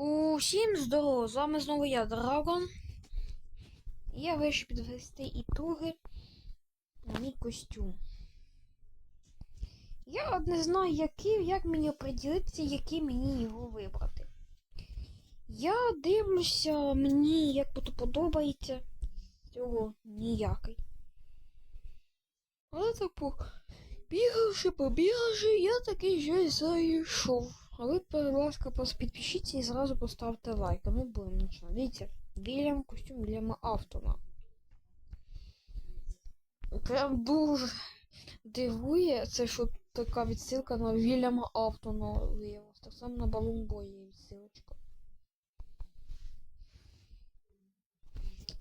Усім здорово! З вами знову я, Драгон. Я вирішив підвести ітоги на мій костюм. Я от не знаю, який, як мені оприділитися, який мені його вибрати. Я дивлюся, мені як то подобається. Цього ніякий. Але так по... бігавши, побігавши, я таки вже зайшов. А ви, будь ласка, підпишіться і зразу поставте лайк. А ми будемо починати. Дивіться, Вільям костюм Вільяма Автона. Прям дуже дивує це, що така відсилка на Вільяма Автона виявилась. Так само на Балун є відсилочка.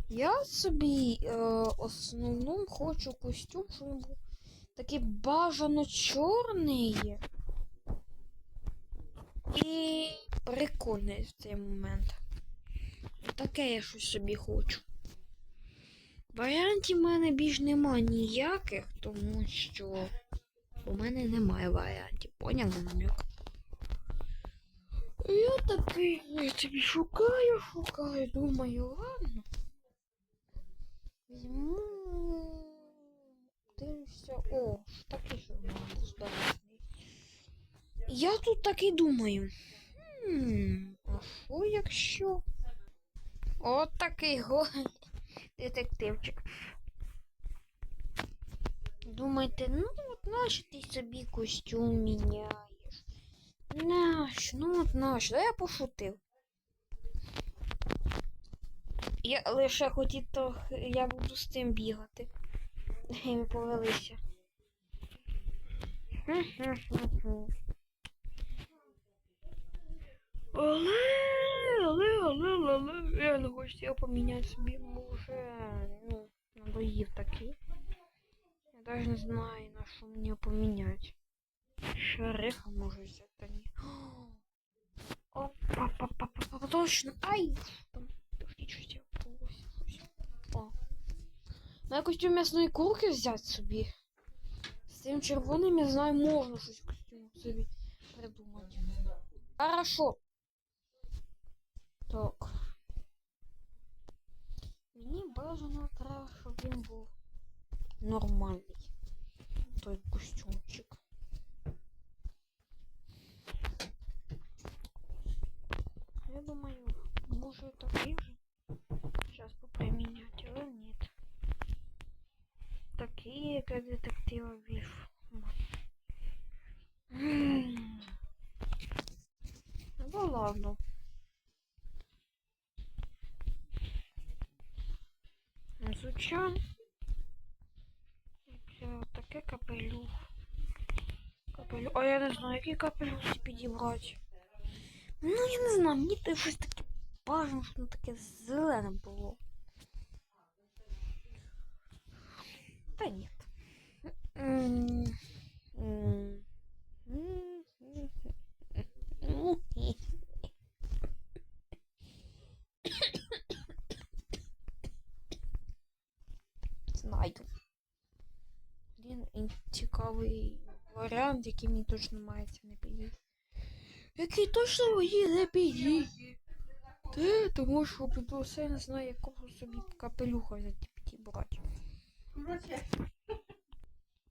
Я собі е, основному хочу костюм, щоб він був такий бажано чорний. І прикольний в цей момент. Таке я щось собі хочу. Варіантів в мене більш нема ніяких, тому що у мене немає варіантів. Поняли намек? Я такий я собі шукаю, шукаю, думаю, ладно. Візьму. Дивишся. О, такий же в мене здоровий. Я тут так і думаю. Хм, а що якщо? От такий го детективчик. Думаєте, ну от нащо ти собі костюм міняєш? Нащо? Ну от нащо? Да я пошутив. Я лише хотів, то я буду з тим бігати. І ми повелися. Хм-хм-хм-хм. Але, але, але, але, я не хочу його поміняти собі, ну, надоїв такий. Я даже не знаю, на що мені поміняти. Шерифа може взяти. Опа, па, па, па, па, точно, ай! Там, нічого себе. О. На костюм м'ясної курки взяти собі. З цим червоним, я знаю, можна щось костюм собі придумати. Хорошо. Так. Мені бажано треба, щоб він був нормальний. Той костюмчик. Я думаю, може такий же. Сейчас поприміняти, але ні. Такий, як я детектива більш. Звучан. Таке капелюх. Капелюх. А я не знаю, який капелюх собі підібрати. Ну, я не знаю, мені то щось таке бажано, щоб воно таке зелене було. Та ні. Варіант, який мені точно мається не підійти. Який точно мені не підійде. Те, тому що піду все не знаю, якого собі капелюха взяти підібрати.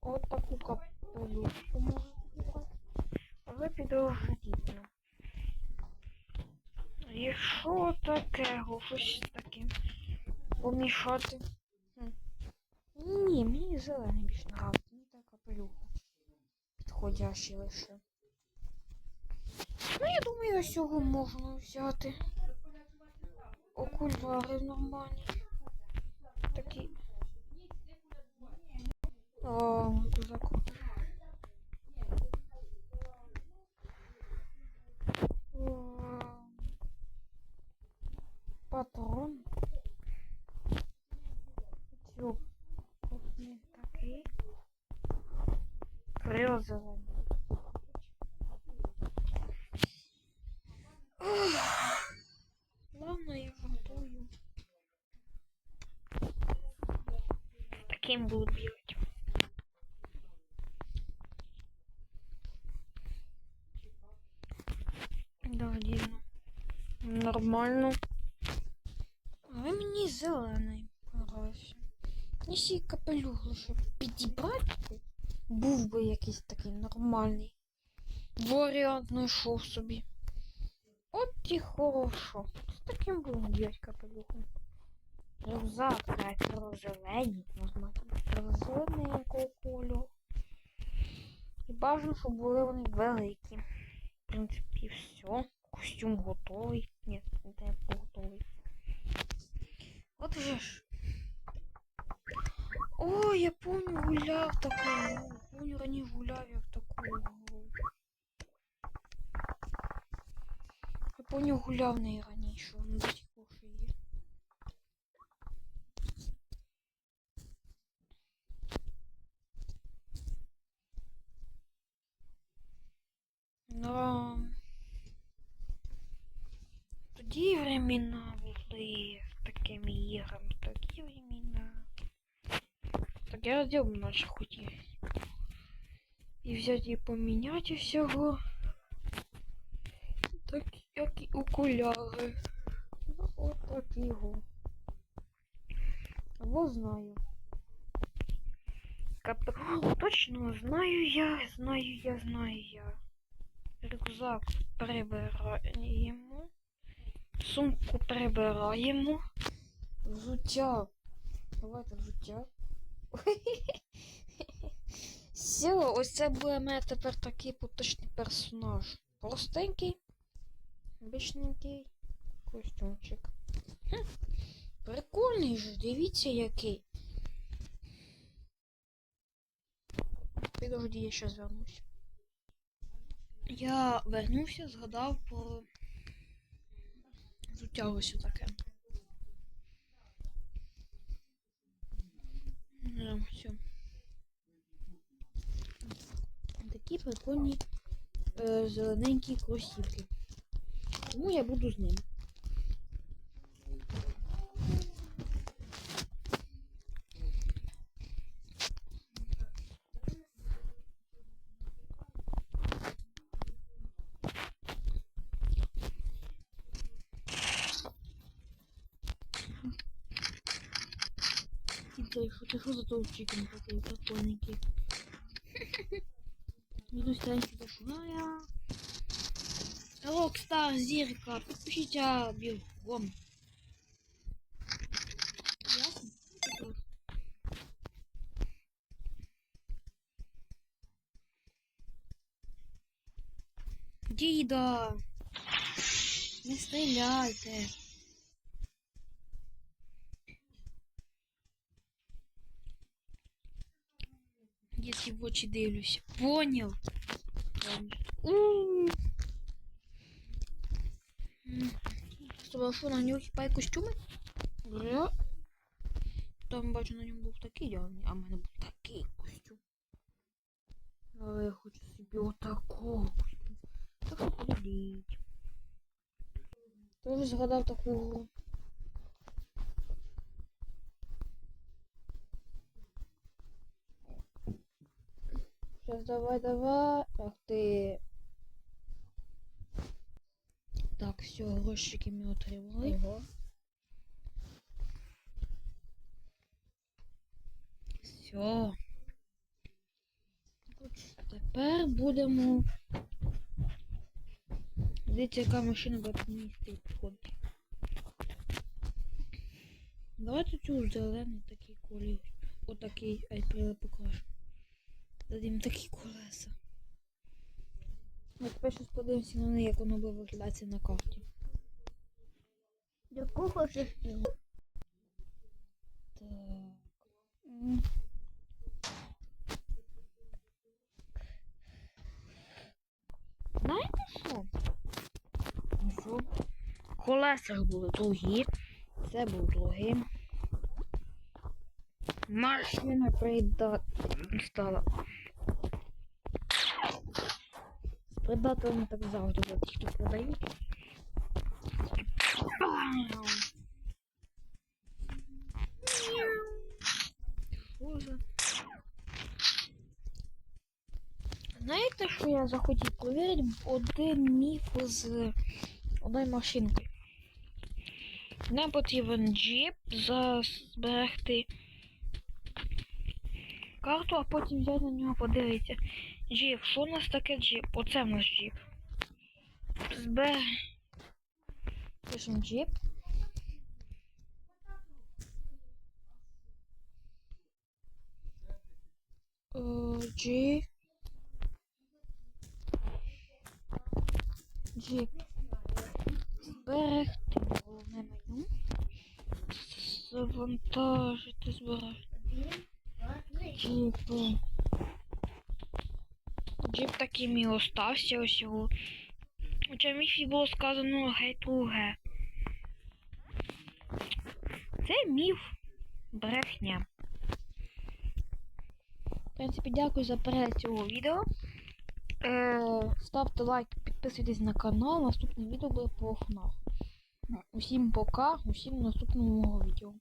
От таку капелюшку можу підібрати. Але підождіть. І що такого? Щось таке помішати. Ні, мені зелений більш нравиться. Підходящий лише. Ну, я думаю, ось цього можна взяти. Окуляри нормальні. Такі. О, закон. Патрон. Таким буду бігати. Дождівно. Нормально. Ви мені зелений понравився. Якщо капелюх лише підібрати, був би якийсь такий нормальний. Варіант знайшов собі. От і хорошо. З таким будемо б'ять капелюхом. Рюкзак, розелені, можна розелененького кольору. І бажано, щоб були вони великі. В принципі, все. Костюм готовий. Ні, не готовий. От же ж. О, я помню, гуляв таку. Помню, раніше гуляв я в таку гру. Я помню, гуляв неї раніше, вона до сих пор ще є. Да. Тоді времена були такими іграми, такі времена. Так я радів наче хотів. І взяти і поміняти всього. Так як і окуляри. Ну, от так його. Або знаю. Кап... О, точно, знаю я, знаю я, знаю я. Рюкзак прибираємо. Сумку прибираємо. Взуття. Давайте взуття. Все, ось це буде мене тепер такий поточний персонаж. Простенький, обичненький костюмчик. Хм, прикольний ж, дивіться який. Підожди, я ще звернусь. Я вернувся, згадав про взуття ось таке. Да, все. Такі прикольні е, зелененькі кросівки. Тому я буду з ним. І той, що ти що за товчиком такий прикольненький? Іду станцію дошугая. Рокстар зірка, підпишіться бігом. Ясно? Діда! Не стріляйте! Если в очі. Стоп, а що на нього хіба костюми? Там бачу на ньому був такий явний, а в мене був такий костюм. Але я хочу собі отакого костюму. Так що полюбіть. Ти вже згадав таку гру. Сейчас давай, давай. Ах ты. Так, все, грошики ми отримали. Ого. Все. Тепер будемо. Дивіться, яка машина буде стиль підходити. Давайте цю зелений такий колір. Отакий, ай покажу. Дадим такі колеса. Ми тепер щось подивимося на неї, як воно буде виглядати на карті. Якого ж ти? Так. Знаєте що? Ну що? Колеса ж були довгі. Це був другий. Машина придатна стала. З придатками так завжди тільки продають. Знаєте, що я захотів перевірити один міф з одної машинки? Нам потрібен джіп зберегти карту, а потім взяти на нього подивитися. Джіп, що у нас таке джіп? Оце в нас джіп. Збер... Пишем джіп. Е, Джіп. Джіп. Зберегти головне меню. Завантажити зберегти. Джіп. Джіп таким і остався ось його. Хоча в міфі було сказано геть друге. Це міф брехня. В принципі, дякую за перегляд цього відео. Е, ставте лайк, підписуйтесь на канал. Наступне відео буде по FNAF. Усім пока, усім наступного відео.